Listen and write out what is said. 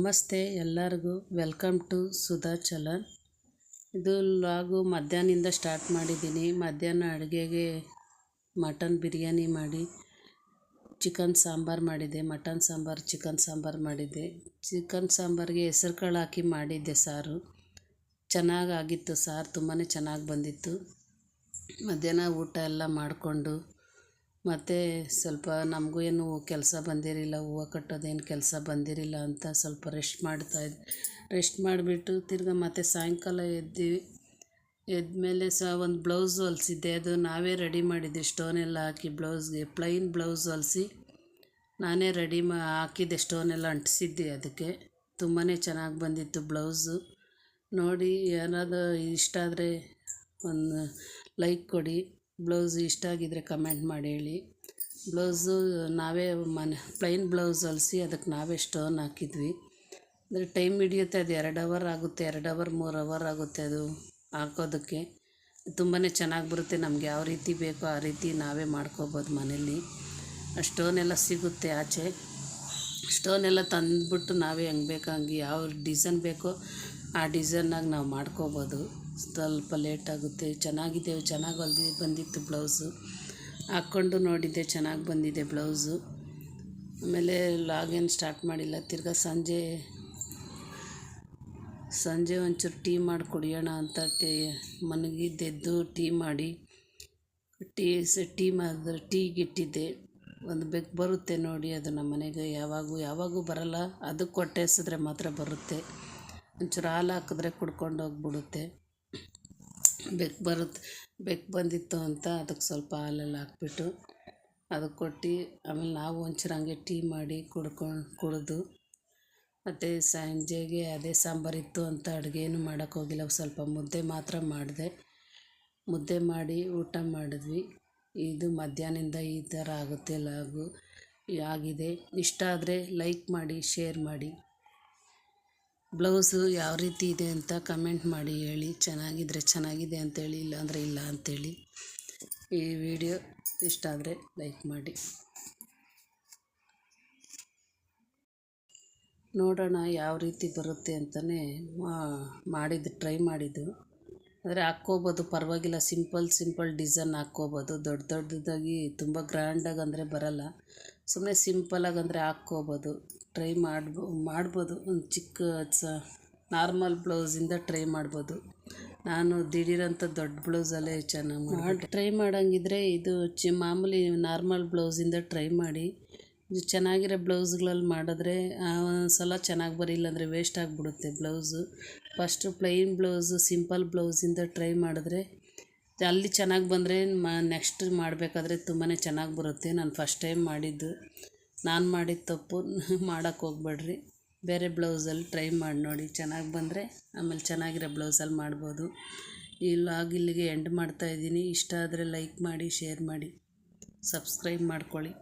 ನಮಸ್ತೆ ಎಲ್ಲರಿಗೂ. Welcome to Sudha ಚಲನ್. ಇದು ಲಾಗು ಮಧ್ಯಾಹ್ನದಿಂದ ಸ್ಟಾರ್ಟ್ ಮಾಡಿದ್ದೀನಿ. ಮಧ್ಯಾಹ್ನ ಅಡುಗೆಗೆ ಮಟನ್ ಬಿರಿಯಾನಿ ಮಾಡಿ, ಚಿಕನ್ ಸಾಂಬಾರು ಮಾಡಿದ್ದೆ ಮಟನ್ ಸಾಂಬಾರು, ಚಿಕನ್ ಸಾಂಬಾರು ಮಾಡಿದ್ದೆ ಚಿಕನ್ ಸಾಂಬಾರಿಗೆ ಹೆಸರು ಕಾಳು ಹಾಕಿ ಮಾಡಿದ್ದೆ ಸಾರು. ಚೆನ್ನಾಗಾಗಿತ್ತು ಸಾರು ತುಂಬಾ ಚೆನ್ನಾಗಿ ಬಂದಿತ್ತು. ಮಧ್ಯಾಹ್ನ ಊಟ ಎಲ್ಲ ಮಾಡಿಕೊಂಡು ಮತ್ತು ಸ್ವಲ್ಪ ನಮಗೂ ಏನು ಕೆಲಸ ಬಂದಿರಲಿಲ್ಲ, ಹೂವು ಕಟ್ಟೋದೇನು ಕೆಲಸ ಬಂದಿರಲಿಲ್ಲ ಅಂತ ಸ್ವಲ್ಪ ರೆಸ್ಟ್ ಮಾಡ್ತಾಯಿದ್ದೆ ರೆಸ್ಟ್ ಮಾಡಿಬಿಟ್ಟು ತಿರ್ಗಿ ಮತ್ತೆ ಸಾಯಂಕಾಲ ಎದ್ದು, ಎದ್ಮೇಲೆ ಸಹ ಒಂದು ಬ್ಲೌಸ್ ಹೊಲಿಸಿದ್ದೆ. ಅದು ನಾವೇ ರೆಡಿ ಮಾಡಿದ್ದೆ ಸ್ಟೋನೆಲ್ಲ ಹಾಕಿ ಬ್ಲೌಸ್ಗೆ ಪ್ಲೈನ್ ಬ್ಲೌಸ್ ಹೊಲಿಸಿ ನಾನೇ ರೆಡಿ ಮಾ, ಹಾಕಿದ್ದೆ ಸ್ಟೋನೆಲ್ಲ ಅಂಟಿಸಿದ್ದೆ ಅದಕ್ಕೆ. ತುಂಬಾ ಚೆನ್ನಾಗಿ ಬಂದಿತ್ತು ಬ್ಲೌಸು ನೋಡಿ ಏನಾದರೂ ಇಷ್ಟ ಆದರೆ ಒಂದು ಲೈಕ್ ಕೊಡಿ. ಬ್ಲೌಸ್ ಇಷ್ಟ ಆಗಿದ್ದರೆ ಕಮೆಂಟ್ ಮಾಡಿ ಹೇಳಿ. ಬ್ಲೌಸು ನಾವೇ ಮನೆ, ಪ್ಲೈನ್ ಬ್ಲೌಸ್ ಹೊಲಿಸಿ ಅದಕ್ಕೆ ನಾವೇ ಸ್ಟೋನ್ ಹಾಕಿದ್ವಿ. ಅಂದರೆ ಟೈಮ್ ಹಿಡಿಯುತ್ತೆ, ಅದು ಎರಡು ಅವರ್ ಆಗುತ್ತೆ, ಎರಡು ಅವರ್, ಮೂರು ಅವರ್ ಆಗುತ್ತೆ ಅದು ಹಾಕೋದಕ್ಕೆ. ತುಂಬಾ ಚೆನ್ನಾಗಿ ಬರುತ್ತೆ, ನಮ್ಗೆ ಯಾವ ರೀತಿ ಬೇಕೋ ಆ ರೀತಿ ನಾವೇ ಮಾಡ್ಕೋಬೋದು ಮನೇಲಿ ಸ್ಟೋನ್ ಸ್ಟೋನೆಲ್ಲ ಸಿಗುತ್ತೆ ಆಚೆ. ಸ್ಟೋನೆಲ್ಲ ತಂದುಬಿಟ್ಟು ನಾವೇ ಹೆಂಗೆ ಬೇಕೋ ಯಾವ ಡಿಸೈನ್ ಬೇಕೋ ಆ ಡಿಸೈನ್ನಾಗ ನಾವು ಮಾಡ್ಕೋಬೋದು. ಸ್ವಲ್ಪ ಲೇಟ್ ಆಗುತ್ತೆ. ಚೆನ್ನಾಗಿದೆ ಚೆನ್ನಾಗಿ ಹೊಲ್ದು ಬಂದಿತ್ತು ಬ್ಲೌಸು. ಹಾಕ್ಕೊಂಡು ನೋಡಿದ್ದೆ, ಚೆನ್ನಾಗಿ ಬಂದಿದೆ ಬ್ಲೌಸು. ಆಮೇಲೆ ಲಾಗೇನು ಸ್ಟಾರ್ಟ್ ಮಾಡಿಲ್ಲ. ತಿರ್ಗಾ ಸಂಜೆ ಸಂಜೆ ಒಂಚೂರು ಟೀ ಮಾಡಿ ಕುಡಿಯೋಣ ಅಂತ ಟೀ ಮನಗಿದ್ದೆದ್ದು ಟೀ ಮಾಡಿ, ಟೀ ಸ, ಟೀ ಮಾಡಿದ್ರೆ ಟೀಗಿಟ್ಟಿದ್ದೆ ಒಂದು ಬೆಕ್ಕು ಬರುತ್ತೆ ನೋಡಿ ಅದು ನಮ್ಮ ಮನೆಗೆ ಯಾವಾಗೂ ಯಾವಾಗೂ ಬರಲ್ಲ. ಅದಕ್ಕೆ ಹೊಟ್ಟೆ ಹಸಿದ್ರೆ ಮಾತ್ರ ಬರುತ್ತೆ. ಒಂಚೂರು ಹಾಲು ಹಾಕಿದ್ರೆ ಕುಡ್ಕೊಂಡು ಹೋಗ್ಬಿಡುತ್ತೆ. ಬೆಕ್ಕು ಬರುತ್ತೆ ಬೆಕ್ಕು ಬಂದಿತ್ತು ಅಂತ ಅದಕ್ಕೆ ಸ್ವಲ್ಪ ಹಾಲೆಲ್ಲ ಹಾಕ್ಬಿಟ್ಟು ಅದಕ್ಕೆ ಕೊಟ್ಟು ಆಮೇಲೆ ನಾವು ಒಂಚೂರು ಹಂಗೆ ಟೀ ಮಾಡಿ ಕುಡ್ಕೊಂಡು, ಕುಡಿದು ಮತ್ತು ಸಂಜೆಗೆ ಅದೇ ಸಾಂಬಾರಿತ್ತು ಅಂತ ಅಡುಗೆ ಮಾಡೋಕ್ಕೋಗಿಲ್ಲ ಸ್ವಲ್ಪ ಮುದ್ದೆ ಮಾತ್ರ ಮಾಡಿದೆ. ಮುದ್ದೆ ಮಾಡಿ ಊಟ ಮಾಡಿದ್ವಿ. ಇದು ಮಧ್ಯಾಹ್ನದಿಂದ ಈ ಥರ ಆಗುತ್ತೆ. ಲಾಗು ಆಗಿದೆ. ಇಷ್ಟ ಆದರೆ ಲೈಕ್ ಮಾಡಿ, ಶೇರ್ ಮಾಡಿ. ಬ್ಲೌಸು ಯಾವ ರೀತಿ ಇದೆ ಅಂತ ಕಮೆಂಟ್ ಮಾಡಿ ಹೇಳಿ. ಚೆನ್ನಾಗಿದ್ದರೆ ಚೆನ್ನಾಗಿದೆ ಅಂತೇಳಿ ಇಲ್ಲಾಂದರೆ ಇಲ್ಲ ಅಂತೇಳಿ ಈ ವಿಡಿಯೋ ಇಷ್ಟ ಆದರೆ ಲೈಕ್ ಮಾಡಿ. ನೋಡೋಣ ಯಾವ ರೀತಿ ಬರುತ್ತೆ ಅಂತಲೇ ಮಾಡಿದ್ದು, ಟ್ರೈ ಮಾಡಿದ್ದು. ಆದರೆ ಹಾಕ್ಕೋಬೋದು. ಪರವಾಗಿಲ್ಲ, ಸಿಂಪಲ್ ಸಿಂಪಲ್ ಡಿಸೈನ್ ಹಾಕ್ಕೋಬೋದು. ದೊಡ್ಡ ದೊಡ್ಡದಾಗಿ ತುಂಬ ಗ್ರ್ಯಾಂಡಾಗಿ ಅಂದರೆ ಬರಲ್ಲ. ಸುಮ್ಮನೆ ಸಿಂಪಲಾಗಿ ಅಂದರೆ ಹಾಕ್ಕೋಬೋದು. ಟ್ರೈ ಮಾಡ್ಬೋ, ಮಾಡ್ಬೋದು. ಒಂದು ಚಿಕ್ಕ, ಸ, ನಾರ್ಮಲ್ ಬ್ಲೌಸಿಂದ ಟ್ರೈ ಮಾಡ್ಬೋದು. ನಾನು ದಿಢೀರಂತ ದೊಡ್ಡ ಬ್ಲೌಸಲ್ಲೇ ಚೆನ್ನಾಗಿ ಮಾಡಿ ಟ್ರೈ ಮಾಡೋಂಗಿದ್ರೆ ಇದು ಚಿ, ಮಾಮೂಲಿ ನಾರ್ಮಲ್ ಬ್ಲೌಸಿಂದ ಟ್ರೈ ಮಾಡಿ. ಇದು ಚೆನ್ನಾಗಿರೋ ಬ್ಲೌಸ್ಗಳಲ್ಲಿ ಮಾಡಿದ್ರೆ ಸಲ ಚೆನ್ನಾಗಿ ಬರಿಲ್ಲ ಅಂದರೆ ವೇಸ್ಟ್ ಆಗಿಬಿಡುತ್ತೆ blouse. First plain blouse simple ಬ್ಲೌಸಿಂದ try ಮಾಡಿದ್ರೆ, ಅಲ್ಲಿ ಚೆನ್ನಾಗಿ ಬಂದರೆ ಮ ನೆಕ್ಸ್ಟ್ ಮಾಡಬೇಕಾದ್ರೆ ತುಂಬಾ ಚೆನ್ನಾಗಿ ಬರುತ್ತೆ. ನಾನು ಫಸ್ಟ್ ಟೈಮ್ ಮಾಡಿದ್ದು. ನಾನು ಮಾಡಿದ ತಪ್ಪು ಮಾಡೋಕ್ಕೆ ಹೋಗ್ಬೇಡ್ರಿ. ಬೇರೆ ಬ್ಲೌಸಲ್ಲಿ ಟ್ರೈ ಮಾಡಿ ನೋಡಿ. ಚೆನ್ನಾಗಿ ಬಂದರೆ ಆಮೇಲೆ ಚೆನ್ನಾಗಿರೋ ಬ್ಲೌಸಲ್ಲಿ ಮಾಡ್ಬೋದು. ಈ ಲಾಗ್ ಇಲ್ಲಿಗೆ ಎಂಡ್ ಮಾಡ್ತಾಯಿದ್ದೀನಿ ಇಷ್ಟ ಆದರೆ ಲೈಕ್ ಮಾಡಿ ಶೇರ್ ಮಾಡಿ. ಸಬ್ಸ್ಕ್ರೈಬ್ ಮಾಡ್ಕೊಳ್ಳಿ.